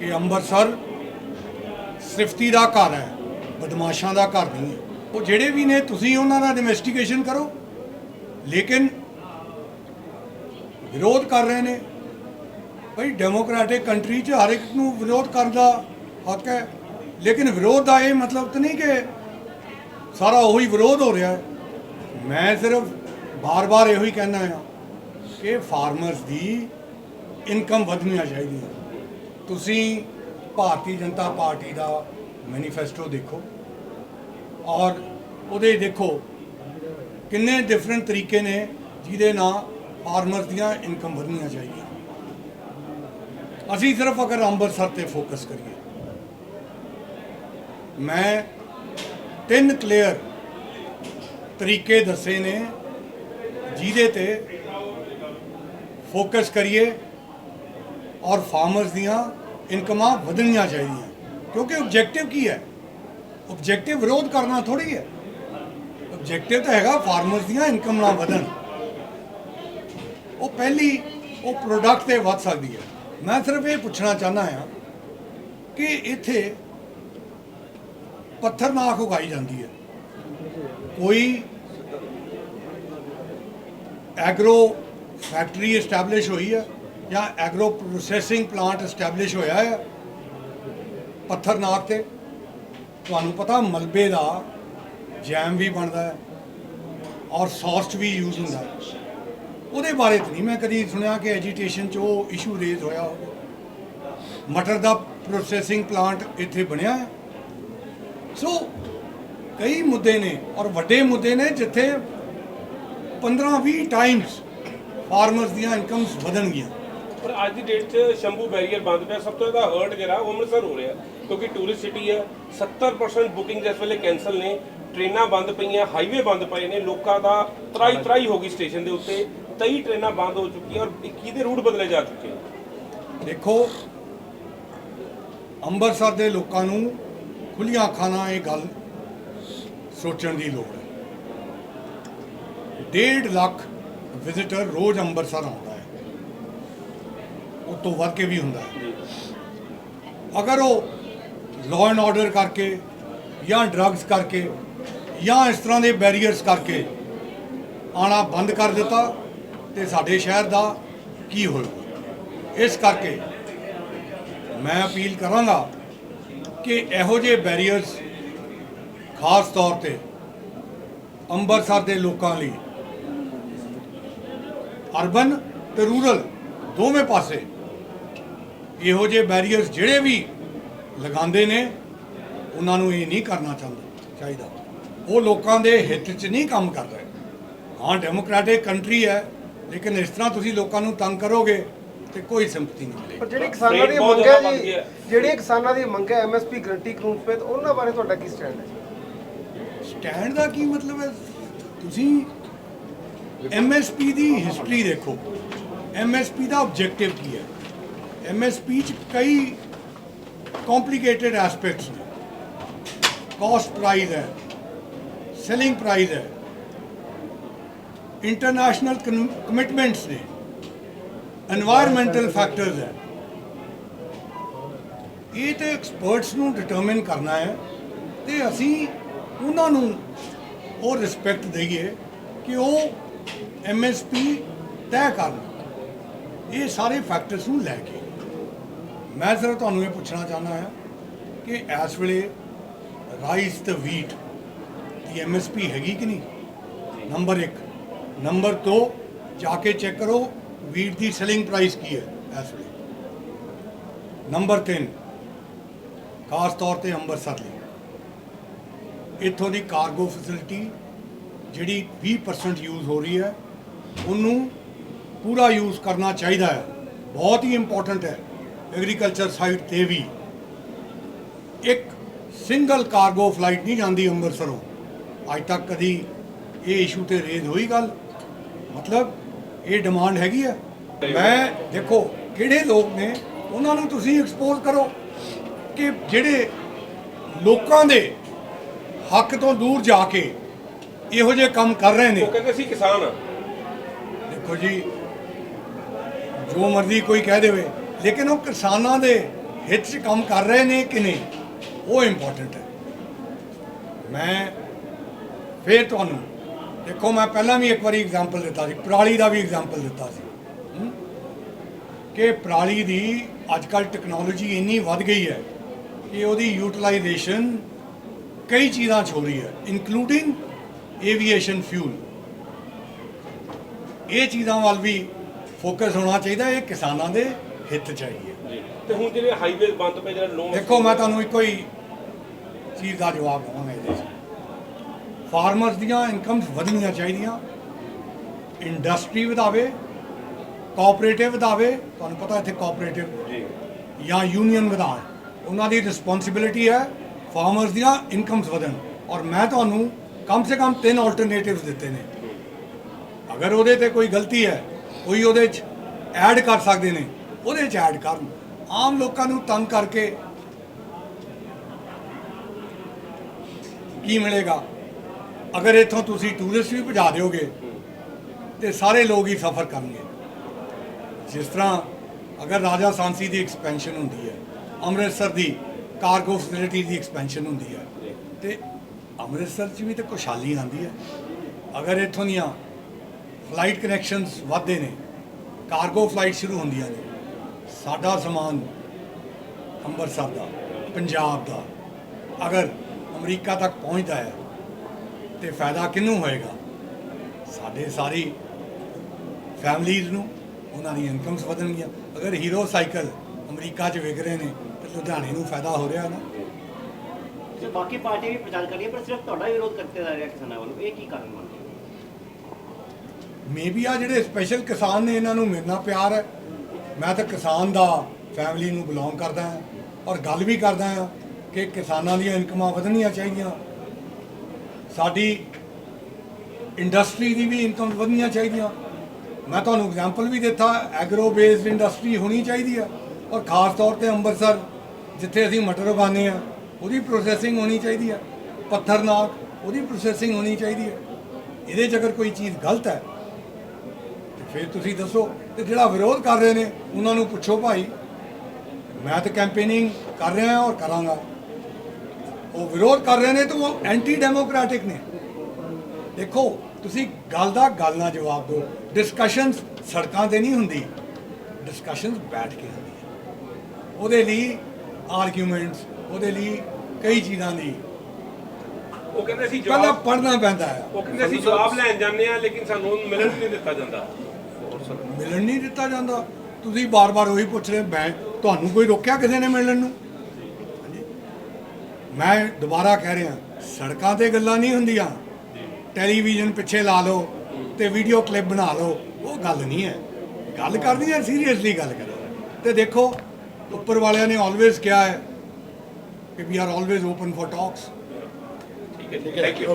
ਕਿ ਅੰਮ੍ਰਿਤਸਰ ਸਿਫਤੀ ਦਾ ਘਰ ਹੈ, ਬਦਮਾਸ਼ਾਂ ਦਾ ਘਰ ਨਹੀਂ ਹੈ। ਉਹ ਜਿਹੜੇ ਵੀ ਨੇ, ਤੁਸੀਂ ਉਹਨਾਂ ਦਾ ਇਨਵੈਸਟੀਗੇਸ਼ਨ ਕਰੋ। ਲੇਕਿਨ ਵਿਰੋਧ ਕਰ ਰਹੇ ਨੇ। ਭਈ ਡੈਮੋਕ੍ਰੈਟਿਕ ਕੰਟਰੀ 'ਚ ਹਰ ਇੱਕ ਨੂੰ ਵਿਰੋਧ ਕਰਨ ਦਾ ਹੱਕ ਹੈ। ਲੇਕਿਨ ਵਿਰੋਧ ਦਾ ਇਹ ਮਤਲਬ ਤਾਂ ਨਹੀਂ ਕਿ ਸਾਰਾ ਉਹੀ ਵਿਰੋਧ ਹੋ ਰਿਹਾ ਮੈਂ ਸਿਰਫ ਬਾਰ-ਬਾਰ ਇਹੋ ਹੀ ਕਹਿਣਾ ਆ ਕਿ ਫਾਰਮਰਸ ਦੀ ਇਨਕਮ ਵਧਣੀਆਂ ਚਾਹੀਦੀਆਂ ਤੁਸੀਂ ਭਾਰਤੀ ਜਨਤਾ ਪਾਰਟੀ ਦਾ ਮੈਨੀਫੈਸਟੋ ਦੇਖੋ ਔਰ ਉਹਦੇ ਦੇਖੋ ਕਿੰਨੇ ਡਿਫਰੈਂਟ ਤਰੀਕੇ ਨੇ ਜਿਹਦੇ ਨਾਲ ਫਾਰਮਰਸ ਦੀਆਂ ਇਨਕਮ ਵਧਣੀਆਂ ਚਾਹੀਦੀਆਂ। ਅਸੀਂ ਸਿਰਫ ਅਗਰ ਅੰਮ੍ਰਿਤਸਰ ਤੇ ਫੋਕਸ ਕਰੀਏ। ਮੈਂ ਤਿੰਨ ਕਲੀਅਰ ਤਰੀਕੇ ਦੱਸੇ ਨੇ ਜਿਹਦੇ ਤੇ ਫੋਕਸ ਕਰੀਏ ਔਰ ਫਾਰਮਰਸ ਦੀਆਂ ਇਨਕਮਾਂ ਵਧਣੀਆਂ ਚਾਹੀਦੀਆਂ। ਕਿਉਂਕਿ ਆਬਜੈਕਟਿਵ ਕੀ ਹੈ? ਆਬਜੈਕਟਿਵ ਵਿਰੋਧ ਕਰਨਾ ਥੋੜੀ ਹੈ। ਆਬਜੈਕਟਿਵ ਤਾਂ ਹੈਗਾ ਫਾਰਮਰਸ ਦੀਆਂ ਇਨਕਮ ਨਾ ਵਧਣ। ਉਹ ਪਹਿਲੀ ਉਹ ਪ੍ਰੋਡਕਟ ਤੇ ਵੱਧ ਸਕਦੀ ਹੈ। ਮੈਂ ਸਿਰਫ ਇਹ ਪੁੱਛਣਾ ਚਾਹੁੰਦਾ ਹਾਂ ਕਿ ਇੱਥੇ ਪੱਥਰ ਨਾਖ ਉਗਾਈ ਜਾਂਦੀ ਹੈ। ਕੋਈ ਐਗਰੋ ਫੈਕਟਰੀ ਐਸਟੈਬਲਿਸ਼ ਹੋਈ ਹੈ। ਜਾਂ ਐਗਰੋ ਪ੍ਰੋਸੈਸਿੰਗ ਪਲਾਂਟ ਐਸਟੈਬਲਿਸ਼ ਹੋਇਆ ਹੈ ਪੱਥਰਨਾਕ ਤੇ। ਤੁਹਾਨੂੰ ਪਤਾ ਮਲਬੇ ਦਾ ਜੈਮ ਵੀ ਬਣਦਾ ਹੈ ਔਰ ਸੌਸਟ ਵੀ ਯੂਜ਼ ਹੁੰਦਾ ਹੈ। ਉਹਦੇ ਬਾਰੇ ਤਾਂ ਨਹੀਂ ਮੈਂ ਕਦੀ ਸੁਣਿਆ ਕਿ ਐਜੀਟੇਸ਼ਨ 'ਚ ਉਹ ਇਸ਼ੂ ਰੇਜ਼ ਹੋਇਆ ਹੋਵੇ। ਮਟਰ ਦਾ ਪ੍ਰੋਸੈਸਿੰਗ ਪਲਾਂਟ ਇੱਥੇ ਬਣਿਆ ਹੈ। ਸੋ ਕਈ ਮੁੱਦੇ ਨੇ ਔਰ ਵੱਡੇ ਮੁੱਦੇ ਨੇ ਜਿੱਥੇ 15-20 ਟਾਈਮਸ ਫਾਰਮਰਸ ਦੀਆਂ ਇਨਕਮਸ ਵਧਣਗੀਆਂ। ਪਰ ਅੱਜ ਦੀ ਡੇਟ 'ਚ ਸ਼ੰਭੂ ਬੈਰੀਅਰ ਬੰਦ ਪਿਆ। ਸਭ ਤੋਂ ਜ਼ਿਆਦਾ ਹਰਟ ਜਿਹੜਾ ਉਹ ਅੰਮ੍ਰਿਤਸਰ ਹੋ ਰਿਹਾ, ਕਿਉਂਕਿ ਟੂਰਿਸਟ ਸਿਟੀ ਹੈ 70% ਬੁਕਿੰਗ ਇਸ ਵੇਲੇ ਕੈਨਸਲ ਨੇ ਟ੍ਰੇਨਾਂ ਬੰਦ ਪਈਆਂ ਹਾਈਵੇ ਬੰਦ ਪਏ ਨੇ, ਲੋਕਾਂ ਦਾ ਤਰਾਈ ਤਰਾਈ ਹੋ ਗਈ ਸਟੇਸ਼ਨ ਦੇ ਉੱਤੇ। 23 ਟ੍ਰੇਨਾਂ ਬੰਦ ਹੋ ਚੁੱਕੀਆਂ ਔਰ 21 ਦੇ ਰੂਟ ਬਦਲੇ ਜਾ ਚੁੱਕੇ ਨੇ। ਦੇਖੋ, ਅੰਮ੍ਰਿਤਸਰ ਦੇ ਲੋਕਾਂ ਨੂੰ ਖੁੱਲੀਆਂ ਅੱਖਾਂ ਨਾਲ ਇਹ ਗੱਲ ਸੋਚਣ ਦੀ ਲੋੜ ਹੈ। ਡੇਢ ਲੱਖ ਵਿਜ਼ਿਟਰ ਰੋਜ਼ ਅੰਮ੍ਰਿਤਸਰ ਆਉਂਦਾ। ਹੈ ਉਹ ਤੋਂ ਵੱਧ ਕੇ ਵੀ ਹੁੰਦਾ। ਅਗਰ ਉਹ ਲਾਅ ਐਂਡ ਆਰਡਰ ਕਰਕੇ ਜਾਂ ਡਰੱਗਸ ਕਰਕੇ ਜਾਂ ਇਸ ਤਰ੍ਹਾਂ ਦੇ ਬੈਰੀਅਰਸ ਕਰਕੇ ਆਣਾ ਬੰਦ ਕਰ ਦਿੱਤਾ ਤੇ ਸਾਡੇ ਸ਼ਹਿਰ ਦਾ ਕੀ ਹੋਏਗਾ ਇਸ ਕਰਕੇ ਮੈਂ ਅਪੀਲ ਕਰਾਂਗਾ ਕਿ ਇਹੋ ਜਿਹੇ ਬੈਰੀਅਰਸ ਖਾਸ ਤੌਰ ਤੇ ਅੰਮ੍ਰਿਤਸਰ ਦੇ ਲੋਕਾਂ ਲਈ ਅਰਬਨ ਤੇ ਰੂਰਲ ਦੋਵੇਂ ਪਾਸੇ ਇਹੋ ਜਿਹੇ ਬੈਰੀਅਰਸ ਜਿਹੜੇ ਵੀ ਲਗਾਉਂਦੇ ਨੇ ਉਹਨਾਂ ਨੂੰ ਇਹ ਨਹੀਂ ਕਰਨਾ ਚਾਹੁੰਦਾ ਚਾਹੀਦਾ। ਉਹ ਲੋਕਾਂ ਦੇ ਹਿੱਤ 'ਚ ਨਹੀਂ ਕੰਮ ਕਰ ਰਹੇ। ਹਾਂ ਡੈਮੋਕ੍ਰੈਟਿਕ ਕੰਟਰੀ ਹੈ ਲੇਕਿਨ ਇਸ ਤਰ੍ਹਾਂ ਤੁਸੀਂ ਲੋਕਾਂ ਨੂੰ ਤੰਗ ਕਰੋਗੇ ਤੇ ਕੋਈ ਸਿੰਪਥੀ ਨਹੀਂ ਮਿਲੇਗੀ। ਪਰ ਜਿਹੜੀ ਕਿਸਾਨਾਂ ਦੀ ਮੰਗ ਜੀ। ਜਿਹੜੀ ਕਿਸਾਨਾਂ ਦੀ ਮੰਗ ਹੈ ਐਮਐਸਪੀ ਗਰੰਟੀ ਕਾਨੂੰਨ ਤੇ ਉਹਨਾਂ ਬਾਰੇ ਤੁਹਾਡਾ ਕੀ ਸਟੈਂਡ ਹੈ? ਸਟੈਂਡ ਦਾ ਕੀ ਮਤਲਬ ਹੈ? ਤੁਸੀਂ ਐਮਐਸਪੀ ਦੀ ਹਿਸਟਰੀ ਦੇਖੋ। ਐਮਐਸਪੀ ਦਾ ਆਬਜੈਕਟਿਵ ਕੀ ਹੈ? ਐਮਐਸਪੀ ਚ ਕਈ ਕੰਪਲਿਕੇਟਿਡ ਐਸਪੈਕਟਸ ਨੇ। ਕਾਸਟ ਪ੍ਰਾਈਸ ਹੈ ਸੈਲਿੰਗ ਪ੍ਰਾਈਸ ਹੈ ਇੰਟਰਨੈਸ਼ਨਲ ਕਮਿਟਮੈਂਟਸ ਨੇ এনवायरमेंटल ਫੈਕਟਰਸ ਹੈ। ਇਹ ਤੇ ਐਕਸਪਰਟਸ ਨੂੰ ਡਿਟਰਮਿਨ ਕਰਨਾ ਹੈ ਤੇ ਅਸੀਂ ਉਹਨਾਂ ਨੂੰ ਉਹ ਰਿਸਪੈਕਟ ਦਈਏ ਕਿ ਉਹ ਐਮਐਸਪੀ ਤੈਅ ਕਰਨ। ਇਹ ਸਾਰੇ ਫੈਕਟਰਸ ਨੂੰ ਲੈ ਕੇ। ਮੈਂ ਸਿਰਫ ਤੁਹਾਨੂੰ ਇਹ ਪੁੱਛਣਾ ਚਾਹੁੰਦਾ ਹਾਂ ਕਿ ਇਸ ਵੇਲੇ ਰਾਈਸ ਤੇ ਵੀਟ ਦੀ ਐਮਐਸਪੀ ਹੈਗੀ ਕਿ ਨਹੀਂ? ਨੰਬਰ 1 ਨੰਬਰ 2 ਜਾ ਕੇ ਚੈੱਕ ਕਰੋ ਵੀਟ ਦੀ ਸੈਲਿੰਗ ਪ੍ਰਾਈਸ ਕੀ ਹੈ ਇਸ ਵੇਲੇ। ਨੰਬਰ 3 ਖਾਸ ਤੌਰ ਤੇ ਅੰਮ੍ਰਿਤਸਰ ਲਈ। ਇੱਥੋਂ ਦੀ ਕਾਰਗੋ ਫੈਸਿਲਿਟੀ ਜਿਹੜੀ 20% ਯੂਜ਼ ਹੋ ਰਹੀ ਹੈ ਉਹਨੂੰ ਪੂਰਾ ਯੂਜ਼ ਕਰਨਾ ਚਾਹੀਦਾ ਹੈ। ਬਹੁਤ ਹੀ ਇੰਪੋਰਟੈਂਟ ਹੈ। ਐਗਰੀਕਲਚਰ ਸਾਈਡ ਤੇ ਵੀ ਇੱਕ ਸਿੰਗਲ ਕਾਰਗੋ ਫਲਾਈਟ ਨਹੀਂ ਜਾਂਦੀ ਅੰਮ੍ਰਿਤਸਰੋਂ। ਅੱਜ ਤੱਕ ਕਦੀ ਇਹ ਇਸ਼ੂ ਤੇ ਰੇਜ਼ ਹੋਈ ਗੱਲ। ਮਤਲਬ ਇਹ ਡਿਮਾਂਡ ਹੈਗੀ ਆ। ਮੈਂ ਦੇਖੋ ਕਿਹੜੇ ਲੋਕ ਨੇ ਉਹਨਾਂ ਨੂੰ ਤੁਸੀਂ ਐਕਸਪੋਜ਼ ਕਰੋ ਕਿ ਜਿਹੜੇ ਲੋਕਾਂ ਦੇ ਹੱਕ ਤੋਂ ਦੂਰ ਜਾ ਕੇ ਇਹੋ ਜਿਹੇ ਕੰਮ ਕਰ ਰਹੇ ਨੇ। ਉਹ ਕਹਿੰਦੇ ਸੀ ਕਿਸਾਨ ਦੇਖੋ ਜੀ ਜੋ ਮਰਜ਼ੀ ਕੋਈ ਕਹਿ ਦੇਵੇ ਲੇਕਿਨ ਉਹ ਕਿਸਾਨਾਂ ਦੇ ਹਿੱਤ 'ਚ ਕੰਮ ਕਰ ਰਹੇ ਨੇ ਕਿ ਨਹੀਂ, ਉਹ ਇੰਪੋਰਟੈਂਟ ਹੈ। ਮੈਂ ਫੇਰ ਤੁਹਾਨੂੰ, ਦੇਖੋ ਮੈਂ ਪਹਿਲਾਂ ਵੀ ਇੱਕ ਵਾਰੀ ਐਗਜ਼ਾਮਪਲ ਦਿੱਤਾ ਸੀ, ਪਰਾਲੀ ਦਾ ਵੀ ਐਗਜ਼ਾਮਪਲ ਦਿੱਤਾ ਸੀ। ਕਿ ਪਰਾਲੀ ਦੀ ਅੱਜ ਕੱਲ ਟੈਕਨੋਲੋਜੀ ਇੰਨੀ ਵੱਧ ਗਈ ਹੈ ਕਿ ਉਹਦੀ ਯੂਟਿਲਾਈਜੇਸ਼ਨ ਕਈ ਚੀਜ਼ਾਂ 'ਚ ਹੋ ਰਹੀ ਹੈ ਇਨਕਲੂਡਿੰਗ ਏਵੀਏਸ਼ਨ ਫਿਊਲ ਇਹ ਚੀਜ਼ਾਂ ਵੱਲ ਵੀ ਫੋਕਸ ਹੋਣਾ ਚਾਹੀਦਾ ਇਹ ਕਿਸਾਨਾਂ ਦੇ ਹਿੱਤ ਚਾਹੀਏ ਜੀ। ਤੇ ਹੁਣ ਜਿਹੜੇ ਹਾਈਵੇ ਬੰਦ ਪਏ ਜਿਹੜਾ ਲੋਨ ਦੇਖੋ ਮੈਂ ਤੁਹਾਨੂੰ ਇੱਕੋ ਹੀ ਚੀਜ਼ ਦਾ ਜਵਾਬ ਦਵਾਂਗਾ ਇਹਦੇ 'ਚ। ਫਾਰਮਰਸ ਦੀਆਂ ਇਨਕਮਸ ਵਧਣੀਆਂ ਚਾਹੀਦੀਆਂ। ਇੰਡਸਟਰੀ ਵਧਾਵੇ ਕੋਆਪਰੇਟਿਵ ਵਧਾਵੇ। ਤੁਹਾਨੂੰ ਪਤਾ ਇੱਥੇ ਕੋਆਪਰੇਟਿਵ ਜੀ। ਜਾਂ ਯੂਨੀਅਨ ਵਧਾਉਣ ਉਹਨਾਂ ਦੀ ਰਿਸਪੌਂਸਿਬਿਲਿਟੀ ਹੈ ਫਾਰਮਰਸ ਦੀਆਂ ਇਨਕਮਸ ਵਧਣ। ਔਰ ਮੈਂ ਤੁਹਾਨੂੰ ਕਮ ਸੇ ਕਮ ਤਿੰਨ ਆਲਟਰਨੇਟਿਵਸ ਦਿੱਤੇ ਨੇ। ਅਗਰ ਉਹਦੇ ਤੇ ਕੋਈ ਗਲਤੀ ਹੈ ਕੋਈ ਉਹਦੇ 'ਚ ਐਡ ਕਰ ਸਕਦੇ ਨੇ। ਉਹਦੇ 'ਚ ਐਡ ਕਰਨ। ਆਮ ਲੋਕਾਂ ਨੂੰ ਤੰਗ ਕਰਕੇ ਕੀ ਮਿਲੇਗਾ? ਅਗਰ ਇੱਥੋਂ ਤੁਸੀਂ ਟੂਰਿਸਟ ਵੀ ਭਜਾ ਦਿਓਗੇ, ਤੇ ਸਾਰੇ ਲੋਕ ਹੀ ਸਫਰ ਕਰਨਗੇ। ਜਿਸ ਤਰ੍ਹਾਂ ਅਗਰ ਰਾਜਾ ਸਾਂਸੀ ਦੀ ਐਕਸਪੈਂਸ਼ਨ ਹੁੰਦੀ ਹੈ, ਅੰਮ੍ਰਿਤਸਰ ਦੀ ਕਾਰਗੋ ਫੈਸਿਲਿਟੀ ਦੀ ਐਕਸਪੈਂਸ਼ਨ ਹੁੰਦੀ ਹੈ, ਤੇ ਅੰਮ੍ਰਿਤਸਰ 'ਚ ਵੀ ਤਾਂ ਖੁਸ਼ਹਾਲੀ ਆਉਂਦੀ ਹੈ। ਅਗਰ ਇੱਥੋਂ ਦੀਆਂ ਫਲਾਈਟ ਕਨੈਕਸ਼ਨਸ ਵੱਧਦੇ ਨੇ ਕਾਰਗੋ ਫਲਾਈਟ ਸ਼ੁਰੂ ਹੁੰਦੀਆਂ ਨੇ ਸਾਡਾ ਸਮਾਨ ਅੰਮ੍ਰਿਤਸਰ ਦਾ ਪੰਜਾਬ ਦਾ ਅਗਰ ਅਮਰੀਕਾ ਤੱਕ ਪਹੁੰਚਦਾ ਹੈ ਤੇ ਫਾਇਦਾ ਕਿਹਨੂੰ ਹੋਏਗਾ? ਸਾਡੇ ਸਾਰੀ ਫੈਮਲੀਜ਼ ਨੂੰ ਉਹਨਾਂ ਦੀ ਇਨਕਮਸ ਵਧਣਗੀਆਂ। ਅਗਰ ਹੀਰੋ ਸਾਈਕਲ ਅਮਰੀਕਾ 'ਚ ਵਿਕ ਰਹੇ ਨੇ ਤੇ ਲੁਧਿਆਣੇ ਨੂੰ ਫਾਇਦਾ ਹੋ ਰਿਹਾ ਨਾ। ਤੇ ਬਾਕੀ ਪਾਰਟੀ ਵੀ ਪ੍ਰਚਾਰ ਕਰ ਰਹੀ ਹੈ ਪਰ ਸਿਰਫ ਤੁਹਾਡਾ ਵਿਰੋਧ ਕਰਦੇ ਜਾ ਰਿਹਾ ਕਿਸਾਨਾਂ ਵੱਲੋਂ। ਇਹ ਕੀ ਕਾਰਨ ਮੰਨਦੇ ਹੋ ਮੇਬੀ ਆ ਜਿਹੜੇ ਸਪੈਸ਼ਲ ਕਿਸਾਨ ਨੇ ਇਹਨਾਂ ਨੂੰ ਮੇਰੇ ਪਿਆਰ ਹੈ। ਮੈਂ ਤਾਂ ਕਿਸਾਨ ਦਾ ਫੈਮਿਲੀ ਨੂੰ ਬਿਲੋਂਗ ਕਰਦਾ ਹਾਂ ਔਰ ਗੱਲ ਵੀ ਕਰਦਾ ਹਾਂ ਕਿ ਕਿਸਾਨਾਂ ਦੀਆਂ ਇਨਕਮਾਂ ਵਧਣੀਆਂ ਚਾਹੀਦੀਆਂ। ਸਾਡੀ ਇੰਡਸਟਰੀ ਦੀ ਵੀ ਇਨਕਮ ਵਧਣੀਆਂ ਚਾਹੀਦੀਆਂ। ਮੈਂ ਤੁਹਾਨੂੰ ਐਗਜ਼ਾਮਪਲ ਵੀ ਦਿੱਤਾ ਐਗਰੋ ਬੇਸਡ ਇੰਡਸਟਰੀ ਹੋਣੀ ਚਾਹੀਦੀ ਹੈ ਔਰ ਖਾਸ ਤੌਰ ਤੇ ਅੰਮ੍ਰਿਤਸਰ, ਜਿੱਥੇ ਅਸੀਂ ਮਟਰ ਉਗਾਉਂਦੇ ਆ ਉਹਦੀ ਪ੍ਰੋਸੈਸਿੰਗ ਹੋਣੀ ਚਾਹੀਦੀ ਹੈ ਪੱਥਰਨਾਕ ਉਹਦੀ ਪ੍ਰੋਸੈਸਿੰਗ ਹੋਣੀ ਚਾਹੀਦੀ ਹੈ ਇਹਦੇ 'ਚ ਅਗਰ ਕੋਈ ਚੀਜ਼ ਗਲਤ ਹੈ ਫਿਰ ਤੁਸੀਂ ਦੱਸੋ ਤੇ ਜਿਹੜਾ ਵਿਰੋਧ ਕਰ ਰਹੇ ਨੇ ਉਹਨਾਂ ਨੂੰ ਪੁੱਛੋ ਭਾਈ। ਮੈਂ ਤਾਂ ਕੈਂਪੇਨਿੰਗ ਕਰ ਰਿਹਾ ਔਰ ਕਰਾਂਗਾ। ਉਹ ਵਿਰੋਧ ਕਰ ਰਹੇ ਨੇ ਤਾਂ ਉਹ ਐਂਟੀ ਡੈਮੋਕ੍ਰੈਟਿਕ ਨੇ। ਦੇਖੋ ਤੁਸੀਂ ਗੱਲ ਦਾ ਗੱਲ ਨਾਲ ਜਵਾਬ ਦਿਓ। ਡਿਸਕਸ਼ਨਸ ਸੜਕਾਂ ਤੇ ਨਹੀਂ ਹੁੰਦੀ। ਡਿਸਕਸ਼ਨਸ ਬੈਠ ਕੇ ਹੁੰਦੀ ਹੈ। ਉਹਦੇ ਲਈ ਆਰਗੂਮੈਂਟਸ ਉਹਦੇ ਲਈ ਕਈ ਚੀਜ਼ਾਂ ਦੀ। ਉਹ ਕਹਿੰਦੇ ਪਹਿਲਾਂ ਜਵਾਬ ਪੜ੍ਹਨਾ ਪੈਂਦਾ ਹੈ। ਉਹ ਕਹਿੰਦੇ ਅਸੀਂ ਜਵਾਬ ਲੈਣ ਜਾਂਦੇ ਆ ਲੇਕਿਨ ਸਾਨੂੰ ਮਿਲਣ ਨਹੀਂ ਦਿੱਤਾ ਜਾਂਦਾ। ਮਿਲਣ ਨਹੀਂ ਦਿੱਤਾ ਜਾਂਦਾ। ਤੁਸੀਂ ਬਾਰ-ਬਾਰ ਉਹੀ ਪੁੱਛ ਰਹੇ ਮੈਂ ਤੁਹਾਨੂੰ ਕੋਈ ਰੋਕਿਆ ਕਿਸੇ ਨੇ ਮਿਲਣ ਨੂੰ। ਮੈਂ ਦੁਬਾਰਾ ਕਹਿ ਰਿਹਾ ਸੜਕਾਂ ਤੇ ਗੱਲਾਂ ਨਹੀਂ ਹੁੰਦੀਆਂ। ਟੈਲੀਵਿਜ਼ਨ ਪਿੱਛੇ ਲਾ ਲਓ ਤੇ ਵੀਡੀਓ ਕਲਿੱਪ ਬਣਾ ਲਓ ਉਹ ਗੱਲ ਨਹੀਂ ਹੈ। ਗੱਲ ਕਰਨੀ ਹੈ ਸੀਰੀਅਸਲੀ ਗੱਲ ਕਰੋ ਤੇ ਦੇਖੋ ਉੱਪਰ ਵਾਲਿਆਂ ਨੇ ਆਲਵੇਜ਼ ਕਿਹਾ ਹੈ ਕਿ we are always open for talks ਠੀਕ ਹੈ ਥੈਂਕ ਯੂ